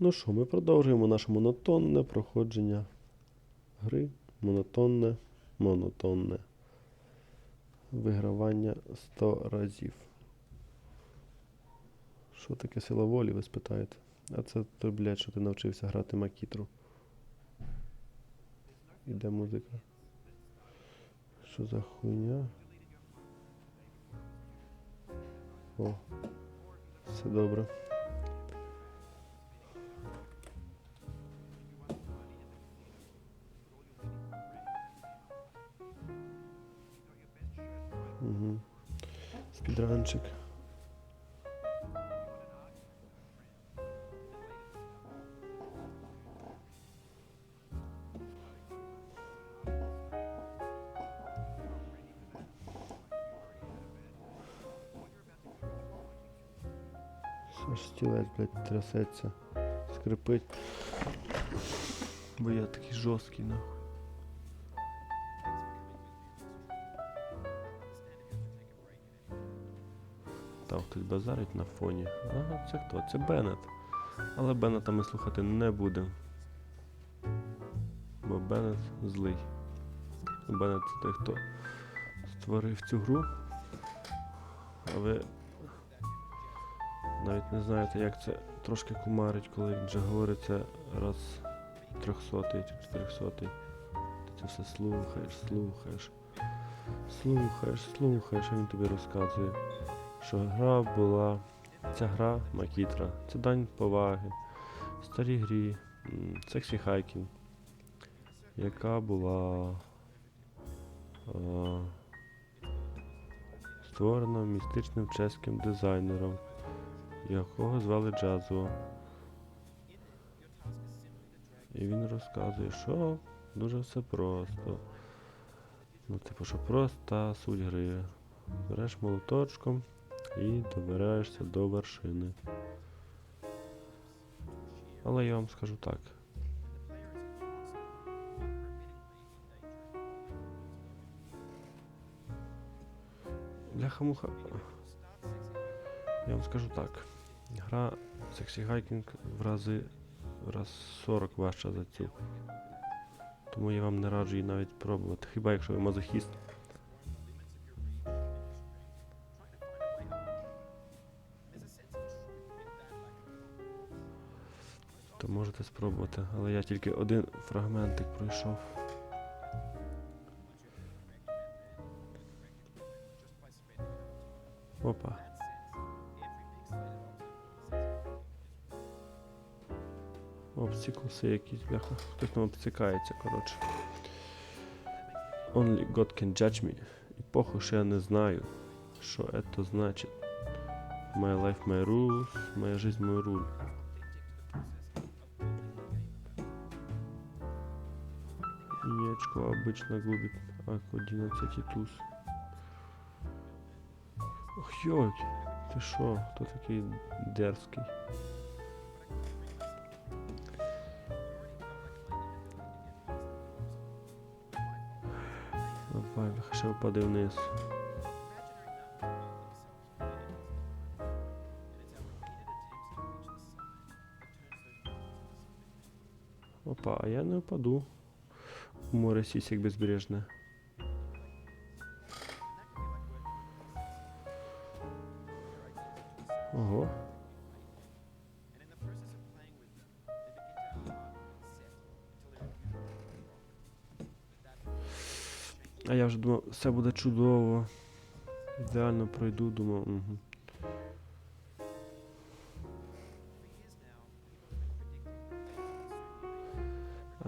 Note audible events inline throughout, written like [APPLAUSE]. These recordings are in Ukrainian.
Ну що, ми продовжуємо наше монотонне проходження гри. Монотонне, монотонне. Вигравання 100 разів. Що таке сила волі, ви спитаєте? А це той, блядь, що ти навчився грати макітру. Іде музика. Що за хуйня? О, все добре. Спідранчик. Аж стілець, блядь, трясеться. Скрипить. Бо я такий жорсткий, нахуй. Там хтось базарить на фоні. Ага, це хто? Це Беннет. Але Беннета ми слухати не будемо. Бо Беннет злий. Беннет це той, хто створив цю гру. А ви навіть не знаєте, як це трошки кумарить, коли він вже говорить це раз трьохсотий чи чотирьохсотий. Ти це все слухаєш, слухаєш, слухаєш, слухаєш, а він тобі розказує, що гра була. Ця гра Макітра, це дань поваги, старій грі, Сексі Хайкінг, яка була е, створена містичним чеським дизайнером якого звали Джазо. І він розказує, що дуже все просто. Ну, типу, що проста суть гри. Береш молоточком і добираєшся до вершини. Але я вам скажу так. Бляха-муха. Я вам скажу так. Гра Sexy Hiking в рази раз 40 важча за цю. Тому я вам не раджу її навіть пробувати. Хіба якщо ви мазохіст. Можете спробувати. Але я тільки один фрагментик пройшов. Опа. Обстіклси якісь, бляха. Хтось там обстікається, коротше. Only God can judge me. І похуй, що я не знаю, що это значить. My life, my rules, моя жизнь, мой руль. Яичко обычно губит АК-11 и туз. Ох, йойки, ти що? Хто такий дерзкий? Давай, ще впади вниз. Опа, а я не впаду. Море сісік безбережне. Ого. А я вже думав, все буде чудово. Ідеально пройду, думав. Угу.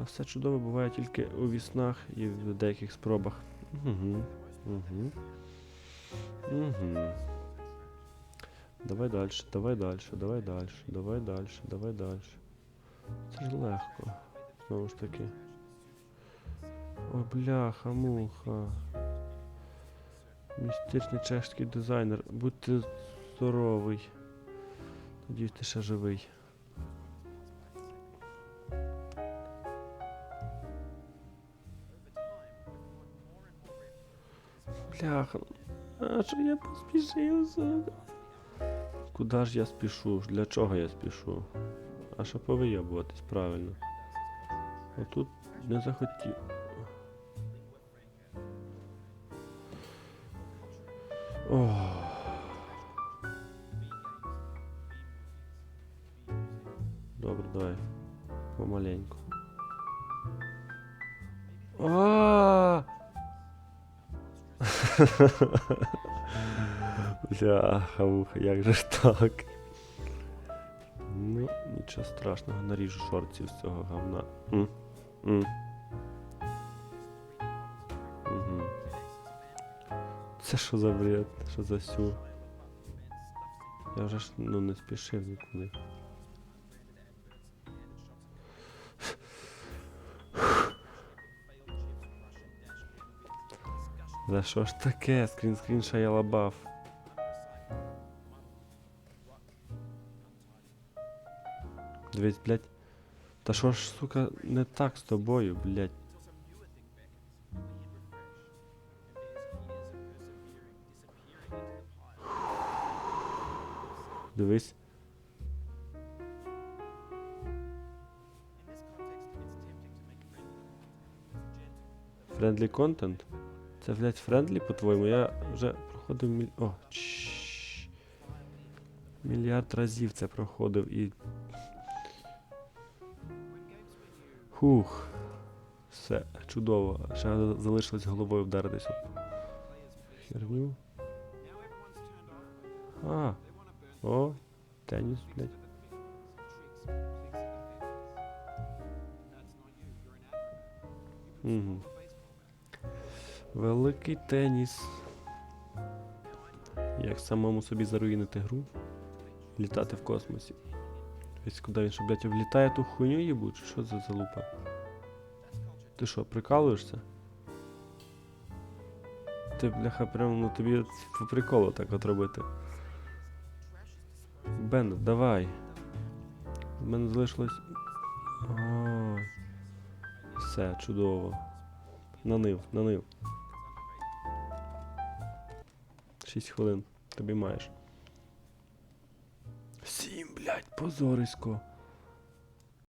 Все чудово буває тільки у віснах і в деяких спробах. Угу. Угу. Угу. Давай далі, давай далі, давай далі, давай далі, давай далі. Це ж легко. Знову ж таки. О, бляха, муха. Містичний чешський дизайнер. Будьте здоровий. Надіюсь, ти ще живий. Бляха. А що я поспішив, сука? Куда ж я спішу? Для чого я спішу? А що повийобуватись, правильно. Отут не захотів. Ох. Добре, давай. Помаленьку. А! [LAUGHS] Бляха, муха, як же ж так? Ну, нічого страшного, наріжу шорців з цього? Угу. Це що за бред? Що за сю? Я вже ж ну не спішив нікуди. За що ж таке? Скрін скрін я лабав. Дивись, блядь. Та що ж, сука, не так з тобою, блядь. Дивись. Френдлі контент? Це, блядь, френдлі, по-твоєму? Я вже проходив міль... О, чш. Мільярд разів це проходив і. Хух. Все, чудово. Ще залишилось головою вдаритися. Херню. А. О, теніс, блядь. Угу. Великий теніс. Як самому собі заруїнити гру? Літати в космосі. Ось куди він що, блядь, влітає ту хуйню їбу, чи що за лупа? Ти що, прикалуєшся? Ти, бляха, прям, ну тобі по приколу так от робити. Бен, давай. У мене залишилось. Ой. Все, чудово. Нанив, нанив. 6 хвилин. Тобі маєш. Сім, блядь, позорисько.